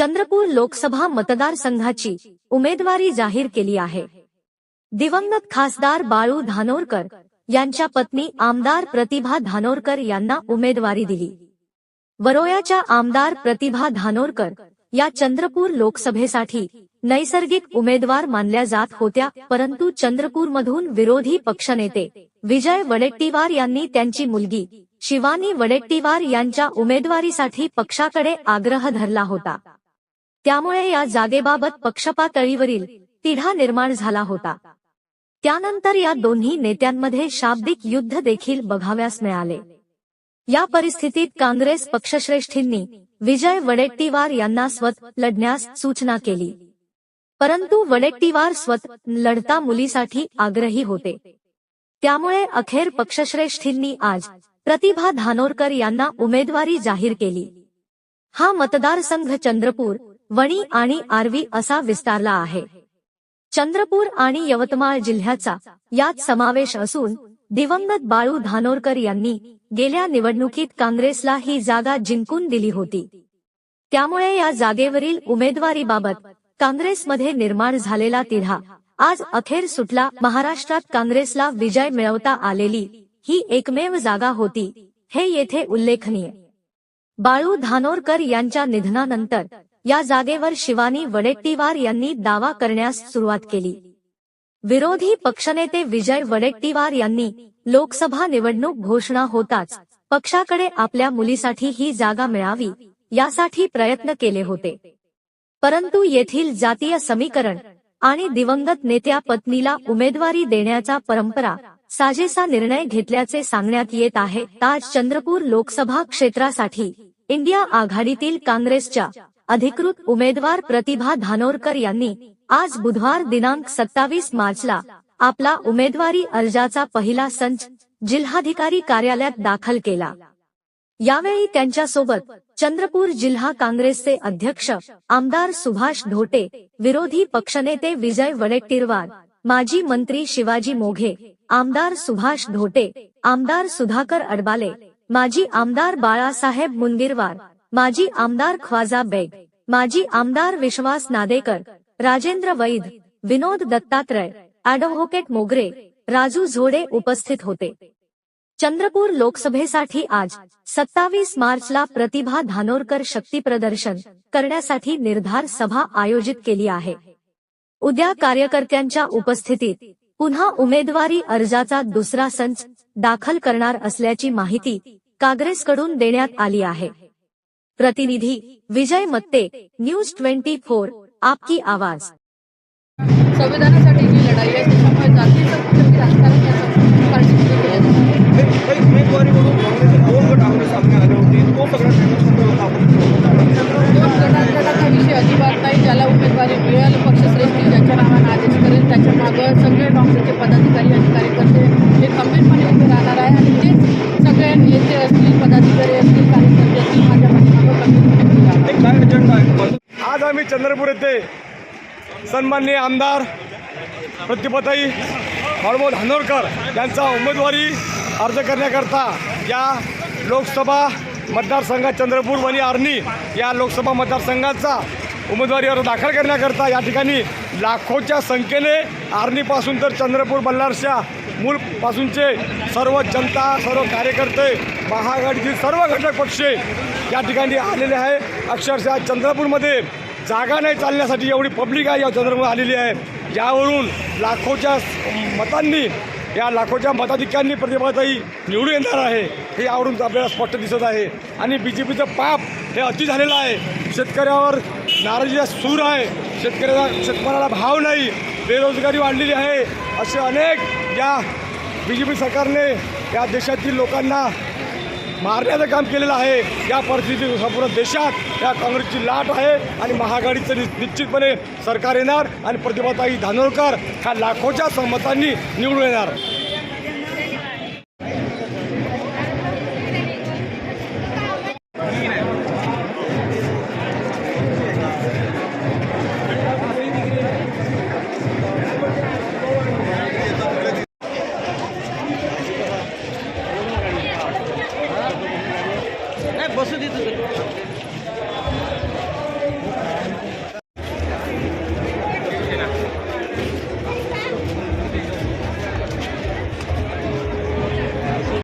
चंद्रपूर लोकसभा मतदारसंघाची उमेदवारी जाहीर केली आहे. दिवंगत खासदार बाळू धानोरकर यांच्या पत्नी आमदार प्रतिभा धानोरकर यांना उमेदवारी दिली. वरोयाच्या आमदार प्रतिभा धानोरकर या चंद्रपूर लोकसभेसाठी नैसर्गिक उमेदवार मानल्या जात होत्या परंतु चंद्रपूरमधून विरोधी पक्षनेते विजय वडेट्टीवार यांनी त्यांची मुलगी शिवानी वडेट्टीवार यांच्या उमेदवारीसाठी पक्षाकडे आग्रह धरला होता. त्यामुळे या जागेबाबत पक्षपातळीवरील तिढा निर्माण झाला होता. त्यानंतर या दोन्ही नेत्यांमध्ये शाब्दिक युद्ध देखील बघाव्यास मिळाले. या परिस्थितीत काँग्रेस पक्षश्रेष्ठींनी विजय वडेट्टीवार यांना स्वत लढण्यास सूचना केली. परंतु वडेट्टीवार स्वत लढता मुलीसाठी आग्रही होते. त्यामुळे अखेर पक्षश्रेष्ठींनी आज प्रतिभा धानोरकर यांना उमेदवारी जाहीर केली. हा मतदारसंघ चंद्रपूर वणी आणि आर्वी असा विस्तारला आहे. चंद्रपूर आणि यवतमाळ जिल्ह्याचा यात समावेश असून दिवंगत बाळू धानोरकर यांनी गेल्या निवडणुकीत काँग्रेसला ही जागा जिंकून दिली होती. त्यामुळे या जागेवरील उमेदवारीबाबत काँग्रेसमध्ये निर्माण झालेला तिढा आज अखेर सुटला. महाराष्ट्रात काँग्रेसला विजय मिळवता आलेली ही एकमेव जागा होती हे येथे उल्लेखनीय. बाळू धानोरकर यांच्या निधनानंतर या जागेवर शिवानी वडेट्टीवार यांनी दावा करण्यास सुरुवात केली. विरोधी पक्षनेते विजय वडेट्टीवार यांनी लोकसभा निवडणूक घोषणा होताच पक्षाकडे आपल्या मुलीसाठी ही जागा मिळावी यासाठी प्रयत्न केले होते. परंतु येथील जातीय समीकरण आणि दिवंगत नेत्या पत्नीला उमेदवारी देण्याचा परंपरा साजेसा निर्णय घेतल्याचे सांगण्यात येत आहे. आज चंद्रपूर लोकसभा क्षेत्रासाठी इंडिया आघाडीतील काँग्रेसच्या अधिकृत उमेदवार प्रतिभा धानोरकर यांनी आज बुधवार दिनांक सत्तावीस मार्चला आपला उमेदवारी अर्जाचा पहिला संच जिल्हाधिकारी कार्यालयात दाखल केला. यावेळी त्यांच्यासोबत चंद्रपूर जिल्हा काँग्रेसचे अध्यक्ष आमदार सुभाष धोटे विरोधी पक्षनेते विजय वडेट्टीरवार माजी मंत्री शिवाजी मोघे आमदार सुभाष धोटे आमदार सुधाकर अडबाले माजी आमदार बाळासाहेब मुनगिरवार माजी आमदार ख्वाजा बेग माजी आमदार विश्वास नादेकर राजेंद्र वैद विनोद दत्तात्रय ॲडव्होकेट मोगरे राजू झोडे उपस्थित होते. चंद्रपूर लोकसभेसाठी आज सत्तावीस मार्चला प्रतिभा धानोरकर शक्ती प्रदर्शन करण्यासाठी निर्धार सभा आयोजित केली आहे. उद्या कार्यकर्त्यांच्या उपस्थितीत पुन्हा उमेदवारी अर्जाचा दुसरा संच दाखल करणार असल्याची माहिती काँग्रेसकडून देण्यात आली आहे. प्रतिनिधी Vijay Matte news twenty four आपकी आवाज़। संविधानासाठी जी लढाई आहे त्याच्यामुळे राजकारण तो सगळ्यात महत्त्वाचा आपण दोन गटांगटाचा विषय अजिबात नाही ज्याला उमेदवारी मिळेल पक्षश्रेष्ठी ज्याच्या नावानं आदेश करेल त्याच्या मागं सगळे काँग्रेसचे पदाधिकारी आणि कार्यकर्ते हे खंबीरपणे उभे राहणार आहे. आणि तेच सगळे नेते असतील पदाधिकारी असतील कार्यकर्ते चंद्रपूर येथे सन्माननीय आमदार प्रतिभाताई हळमोद धानोरकर यांचा उमेदवारी अर्ज करण्याकरता या लोकसभा मतदारसंघात चंद्रपूर वणी आर्णी या लोकसभा मतदारसंघाचा उमेदवारी अर्ज दाखल करण्याकरता या ठिकाणी लाखोच्या संख्येने आर्णीपासून तर चंद्रपूर बल्लारच्या मूळपासूनचे सर्व जनता सर्व कार्यकर्ते महाआघाडीतील सर्व घटक पक्ष या ठिकाणी आलेले आहे. अक्षरशः चंद्रपूरमध्ये जागा नाही चालण्यासाठी एवढी पब्लिक आहे या चंद्रपूर आलेली आहे. यावरून लाखोच्या मतांनी या लाखोच्या मताधिक्यांनी प्रतिभाताई निवडून येणार आहे हे यावरून आपल्याला स्पष्ट दिसत आहे. आणि बी जे पीचं पाप हे अति झालेलं आहे. शेतकऱ्यावर नाराजीचा सूर आहे. शेतकऱ्याला शेतकऱ्याला भाव नाही. बेरोजगारी वाढलेली आहे. असे अनेक या बी जे पी सरकारने या देशातील लोकांना मारण्याचं काम केलेलं आहे. या परिस्थितीत संपूर्ण देशात या काँग्रेसची लाट आहे आणि महाआघाडीचं नि- निश्चितपणे सरकार येणार आणि प्रतिभाताई धानोरकर ह्या लाखोच्या संमतांनी निवडून येणार.